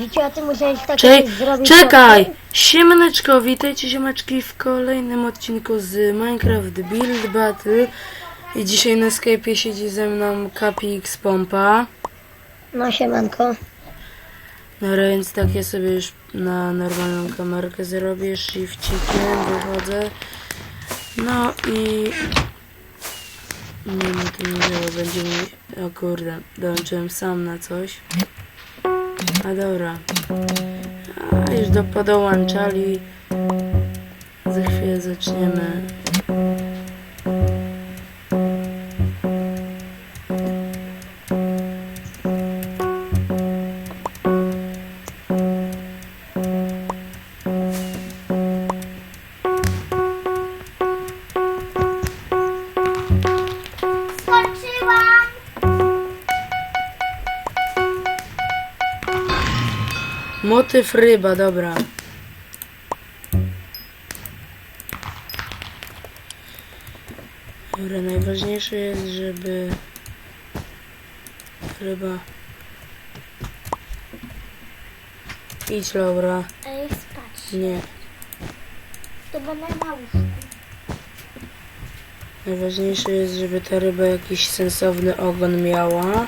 Wiecie, a ty musiałeś tak zrobić... czekaj! Siemaneczko, witajcie ziomeczki w kolejnym odcinku z Minecraft Build Battle. I dzisiaj na Skype'ie siedzi ze mną Capix Pompa. No siemanko. No więc tak ja sobie już na normalną kamerkę zrobię, shifcikiem wychodzę. No i... Nie no to nie działa, będzie mi... O kurde, dołączyłem sam na coś. A dobra. A już do podołączali. Za chwilę zaczniemy. Motyw ryba, dobra. Dobra, najważniejsze jest, żeby ryba... Idź, Laura. Ej, spać. Nie. To będę na łóżku. Najważniejsze jest, żeby ta ryba jakiś sensowny ogon miała.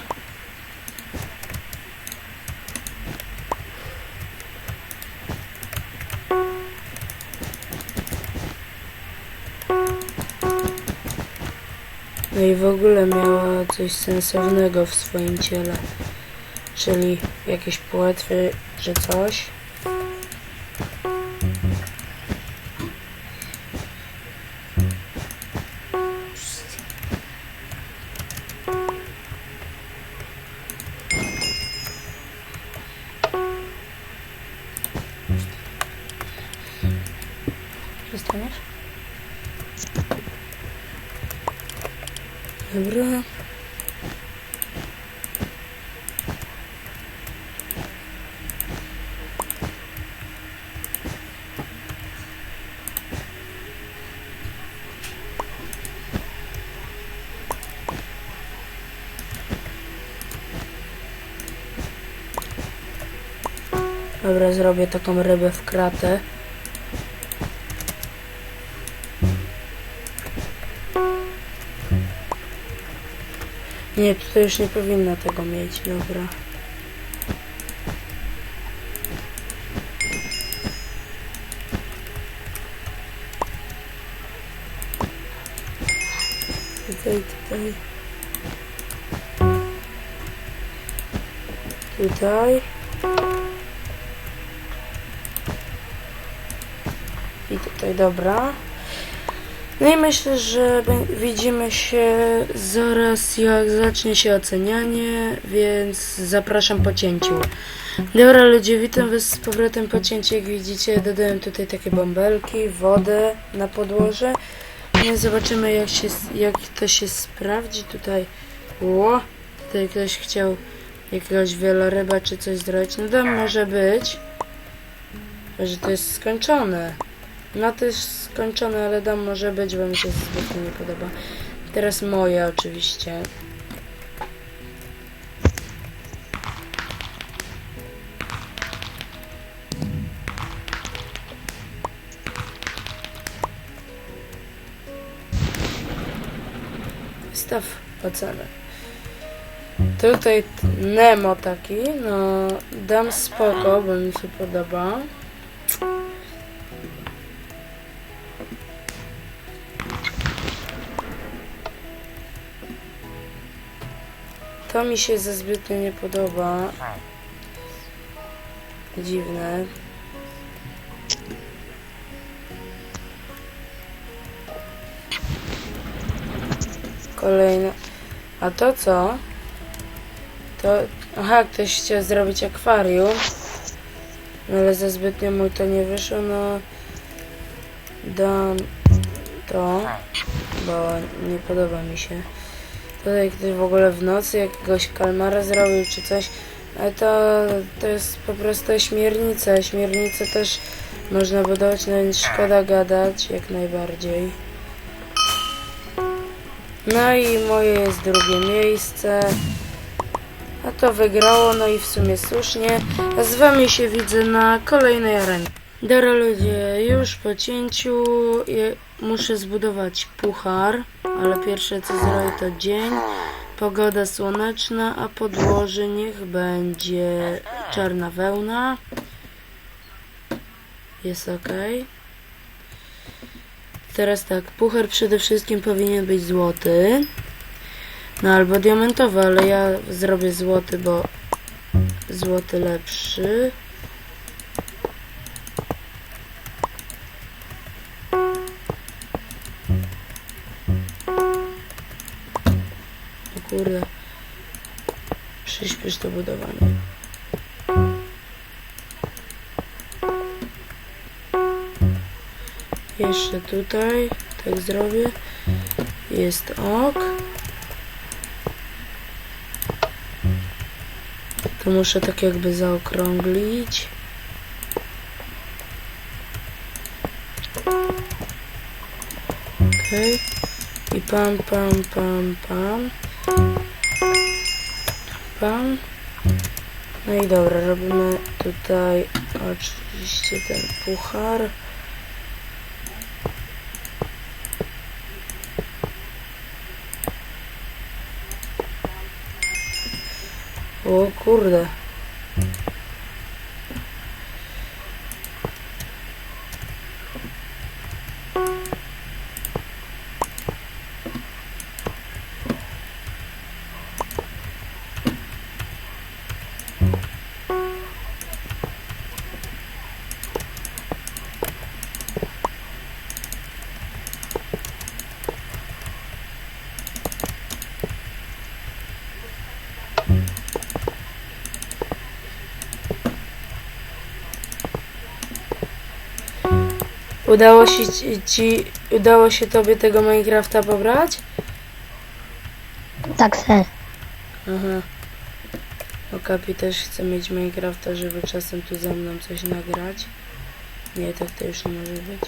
No i w ogóle miała coś sensownego w swoim ciele. Czyli jakieś płetwy, czy coś. Dobra. Dobra, zrobię taką rybę w kratę. Nie, tutaj już nie powinna tego mieć, dobra. Tutaj, tutaj. Tutaj. I tutaj, dobra. No i myślę, że widzimy się zaraz jak zacznie się ocenianie, więc zapraszam po cięciu. Dobra ludzie, witam was z powrotem po cięciu. Jak widzicie dodałem tutaj takie bąbelki, wodę na podłoże. No zobaczymy jak, się, jak to się sprawdzi tutaj. Ło, tutaj ktoś chciał jakiegoś wieloryba czy coś zrobić. No dam może być, że to jest skończone. No to jest skończone, ale dam może być, bo mi się zbytnio nie podoba. Teraz moje oczywiście. Wystaw ocenę. Tutaj Nemo taki, no dam spoko, bo mi się podoba. To mi się za zbytnio nie podoba. Dziwne. Kolejne. A to co? To... Aha, ktoś chciał zrobić akwarium. No ale za zbytnio mu to nie wyszło, no... Dam to, bo nie podoba mi się. Tutaj ktoś w ogóle w nocy jakiegoś kalmara zrobił czy coś. Ale to, to jest po prostu śmiernica. Śmiernicę też można budować, no więc szkoda gadać jak najbardziej. No i moje jest drugie miejsce. A to wygrało, no i w sumie słusznie. A z wami się widzę na kolejnej arenie. Dobra ludzie, już po cięciu je, muszę zbudować puchar, ale pierwsze co zrobię to dzień, pogoda słoneczna, a podłoże niech będzie czarna wełna. Jest ok. Teraz tak, puchar przede wszystkim powinien być złoty. No albo diamentowy, ale ja zrobię złoty, bo złoty lepszy. Kurde. Przyspiesz to budowanie. Jeszcze tutaj, tak zrobię. Jest ok. To muszę tak jakby zaokrąglić. Okej. I pam, pam, pam, pam. No i dobra, robimy tutaj oczywiście ten puchar. O kurde. Udało się ci, ci udało się tobie tego Minecrafta pobrać? Tak se. Aha. No Kapi też chce mieć Minecrafta, żeby czasem tu ze mną coś nagrać. Nie, tak to już nie może być.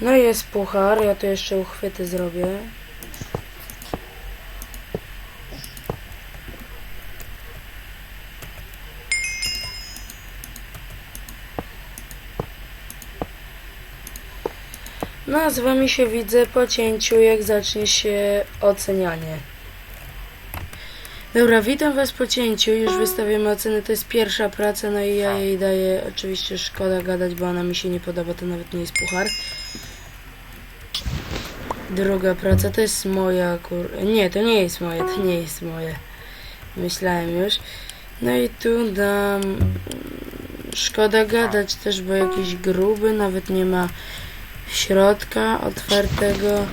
No i jest puchar, ja tu jeszcze uchwyty zrobię. No, z wami się widzę po cięciu, jak zacznie się ocenianie. Dobra, witam was po cięciu, już wystawiamy oceny, to jest pierwsza praca, no i ja jej daję, oczywiście szkoda gadać, bo ona mi się nie podoba, to nawet nie jest puchar. Druga praca to jest moja, kur... Nie, to nie jest moje, to nie jest moje. Myślałem już. No i tu dam... Szkoda gadać też, bo jakiś gruby, nawet nie ma środka otwartego.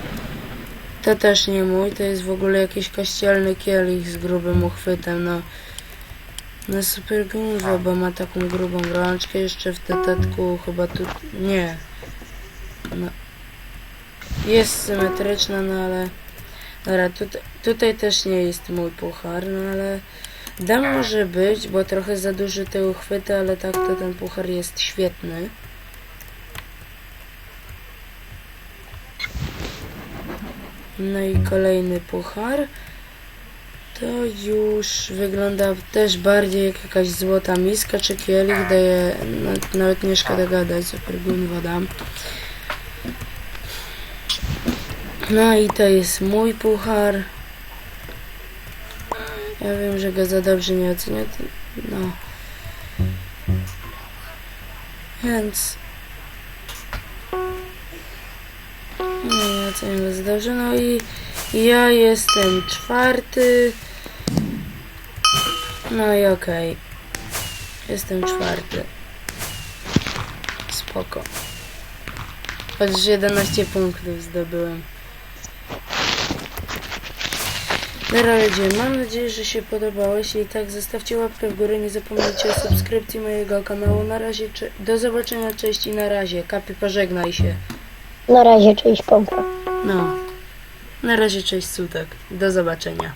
To też nie mój, to jest w ogóle jakiś kościelny kielich z grubym uchwytem, no. No super gumwa, bo ma taką grubą rączkę, jeszcze w dodatku chyba tu... nie. No. Jest symetryczna, no ale... Dobra, tutaj, tutaj też nie jest mój puchar, no ale... Dam może być, bo trochę za duży te uchwyty, ale tak to ten puchar jest świetny. No i kolejny puchar. To już wygląda też bardziej jak jakaś złota miska czy kielich. Daje, nawet nie szkoda gadać, super gunwo dam. No i to jest mój puchar. Ja wiem, że go za dobrze nie ocenię. No. Więc Go za dobrze. No i ja jestem czwarty. No i okej. Jestem czwarty. Spoko. Chociaż 11 punktów zdobyłem. Dobra ludzie, mam nadzieję, że się podobało. Jeśli tak, zostawcie łapkę w górę. Nie zapomnijcie o subskrypcji mojego kanału. Na razie, do zobaczenia, cześć i na razie. Kapi, pożegnaj się. Na razie, cześć pompa. No. Na razie cześć sutek. Do zobaczenia.